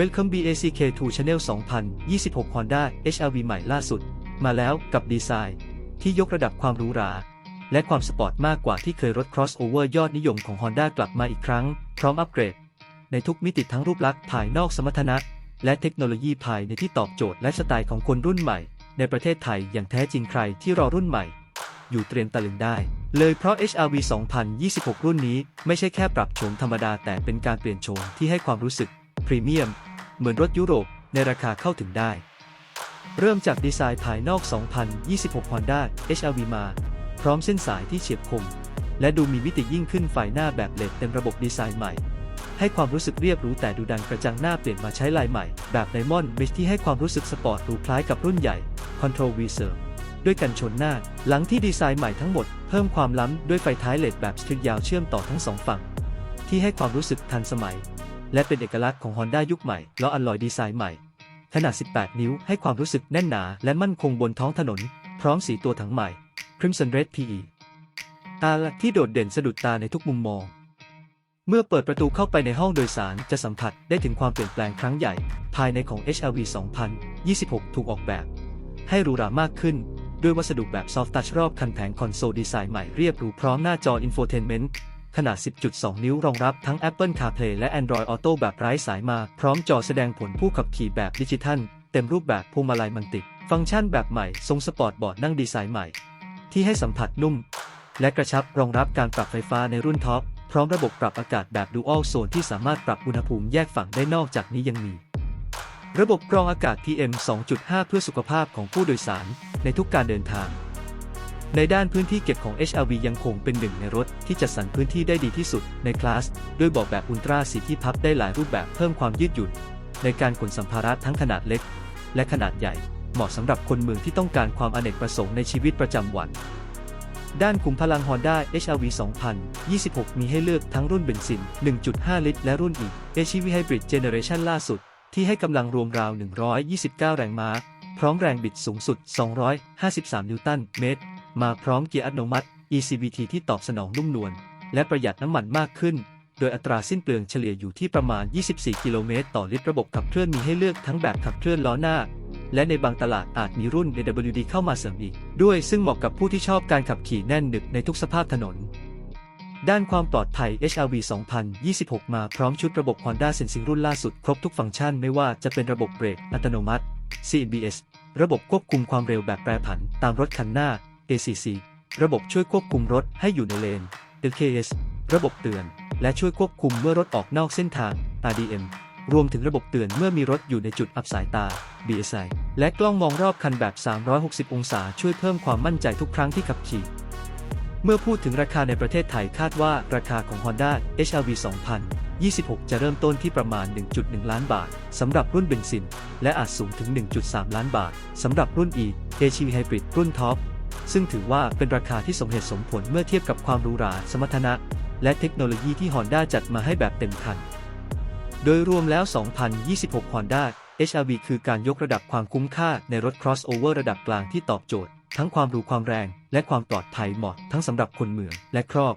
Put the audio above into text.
Welcome BACK to Channel 2026 Honda HRV ใหม่ล่าสุด มาแล้วกับดีไซน์ ที่ยกระดับความหรูหรา และความสปอร์ตมากกว่าที่เคยรถ crossover ยอดนิยมของ Honda กลับมาอีกครั้ง พร้อมอัปเกรด ในทุกมิติทั้งรูปลักษณ์ภายนอกสมรรถนะ และเทคโนโลยีภายในที่ตอบโจทย์และสไตล์ของคนรุ่นใหม่ ในประเทศไทยอย่างแท้จริงใครที่รอรุ่นใหม่ อยู่เตรียมตะลึงได้ เลยเพราะ HRV 2026 รุ่นนี้ไม่ใช่แค่ปรับโฉมธรรมดาแต่เป็นการเปลี่ยนโฉมที่ให้ความรู้สึกพรีเมียม เหมือนรถยุโรปในราคาเข้าถึงได้ เริ่มจากดีไซน์ภายนอก 2026 Honda HRV มา พร้อมเส้นสายที่เฉียบคม และดูมีมิติยิ่งขึ้นไฟหน้าแบบเลดเต็มระบบดีไซน์ใหม่ ให้ความรู้สึกเรียบหรูแต่ดูดันกระจังหน้าเปลี่ยนมาใช้ลายใหม่ แบบไดมอนด์เมชที่ให้ความรู้สึกสปอร์ตหรูคล้ายกับรุ่นใหญ่ Control V Serve ด้วยกันชนหน้า หลังที่ดีไซน์ใหม่ทั้งหมด เพิ่มความล้ำด้วยไฟท้ายเลดแบบสตริกยาวเชื่อมต่อทั้งสองฝั่ง ที่ให้ความรู้สึกทันสมัย และเป็นเอกลักษณ์ของ Honda ยุคใหม่ล้ออัลลอยดีไซน์ใหม่ ขนาด 18 นิ้วให้ความรู้สึกแน่นหนาและมั่นคงบนท้องถนน พร้อมสีตัวถังใหม่ Crimson Red PE อาลที่โดดเด่นสะดุดตาในทุกมุมมอง เมื่อเปิดประตูเข้าไปในห้องโดยสารจะสัมผัสได้ถึงความเปลี่ยนแปลงครั้งใหญ่ ภายในของ HRV 2026 ถูกออกแบบ ให้หรูหรามากขึ้นด้วยวัสดุแบบ Soft Touch รอบคันแผงคอนโซลดีไซน์ใหม่เรียบหรูพร้อมหน้าจอ Infotainment ขนาด 10.2 นิ้วรองรับทั้ง Apple CarPlay และ Android Auto แบบไร้สายมา พร้อมจอแสดงผลผู้ขับขี่แบบดิจิทัล เต็มรูปแบบพวงมาลัยมันติด ฟังก์ชันแบบใหม่ ทรงสปอร์ตบอร์ดนั่งดีไซน์ใหม่ ที่ให้สัมผัสนุ่ม และกระชับรองรับการปรับไฟฟ้าในรุ่นท็อป พร้อมระบบปรับอากาศแบบ Dual Zone ที่สามารถปรับอุณหภูมิแยกฝั่งได้นอกจากนี้ยังมี ระบบกรองอากาศ PM 2.5 เพื่อสุขภาพของผู้โดยสารในทุกการเดินทาง ในด้านพื้นที่เก็บของ HRV ยังคงเป็นหนึ่งในรถที่จัดสรรพื้นที่ได้ดีที่สุดในคลาส ด้วยบอกแบบอุลตร้าสีที่พับได้หลายรูปแบบเพิ่มความยืดหยุ่น ในการขนสัมภาระทั้งขนาดเล็ก และขนาดใหญ่ เหมาะสำหรับคนเมืองที่ต้องการความอเนกประสงค์ในชีวิตประจำวัน ด้านขุมพลัง Honda HRV 2026 มีให้เลือกทั้งรุ่นเบนซิน 1.5 ลิตร และรุ่น E HEV Hybrid Generation ล่าสุด ที่ให้กำลังรวมราว 129 แรงม้า พร้อมแรงบิดสูงสุด 253 นิวตันเมตร มาพร้อมเกียร์อัตโนมัติ ECVT ที่ตอบสนองนุ่มนวลและประหยัดน้ำมันมากขึ้น โดยอัตราสิ้นเปลืองเฉลี่ยอยู่ที่ประมาณ 24 กิโลเมตรต่อลิตรระบบขับเคลื่อนมีให้เลือกทั้งแบบขับเคลื่อนล้อหน้า และในบางตลาดอาจมีรุ่น AWD เข้ามาเสริมอีก ด้วยซึ่งเหมาะกับผู้ที่ชอบการขับขี่แน่นหนึบในทุกสภาพถนน ด้านความปลอดภัย HRV 2026 มาพร้อมชุดระบบ Honda Sensing รุ่นล่าสุดครบทุกฟังก์ชันไม่ว่าจะเป็นระบบเบรกอัตโนมัติ CBS ระบบควบคุมความเร็วแบบแปรผันตามรถคันหน้า ACC ระบบช่วยควบคุมรถให้อยู่ในเลน LKS ระบบเตือน และช่วยควบคุมเมื่อรถออกนอกเส้นทาง RDM รวมถึงระบบเตือนเมื่อมีรถอยู่ในจุดอับสายตา BSI และกล้องมองรอบคันแบบ 360 องศาช่วยเพิ่มความมั่นใจทุกครั้งที่ขับขี่ เมื่อพูดถึงราคาในประเทศไทยคาดว่าราคาของ Honda HRV 2026 จะเริ่มต้นที่ประมาณ 1.1 ล้านบาทสำหรับรุ่นเบนซิน และอาจสูงถึง 1.3 ล้านบาทสำหรับรุ่น E HEV Hybrid รุ่นท็อป ซึ่งถือว่าเป็นราคาที่สมเหตุสมผลเมื่อเทียบกับความหรูหราสมรรถนะ และเทคโนโลยีที่ Honda จัดมาให้แบบเต็มคัน โดยรวมแล้ว 2026 Honda HRV คือการยกระดับความคุ้มค่าในรถ crossover ระดับกลางที่ตอบโจทย์ ทั้งความหรูความแรง และความปลอดภัยเหมาะทั้งสำหรับคนเมืองและครอบ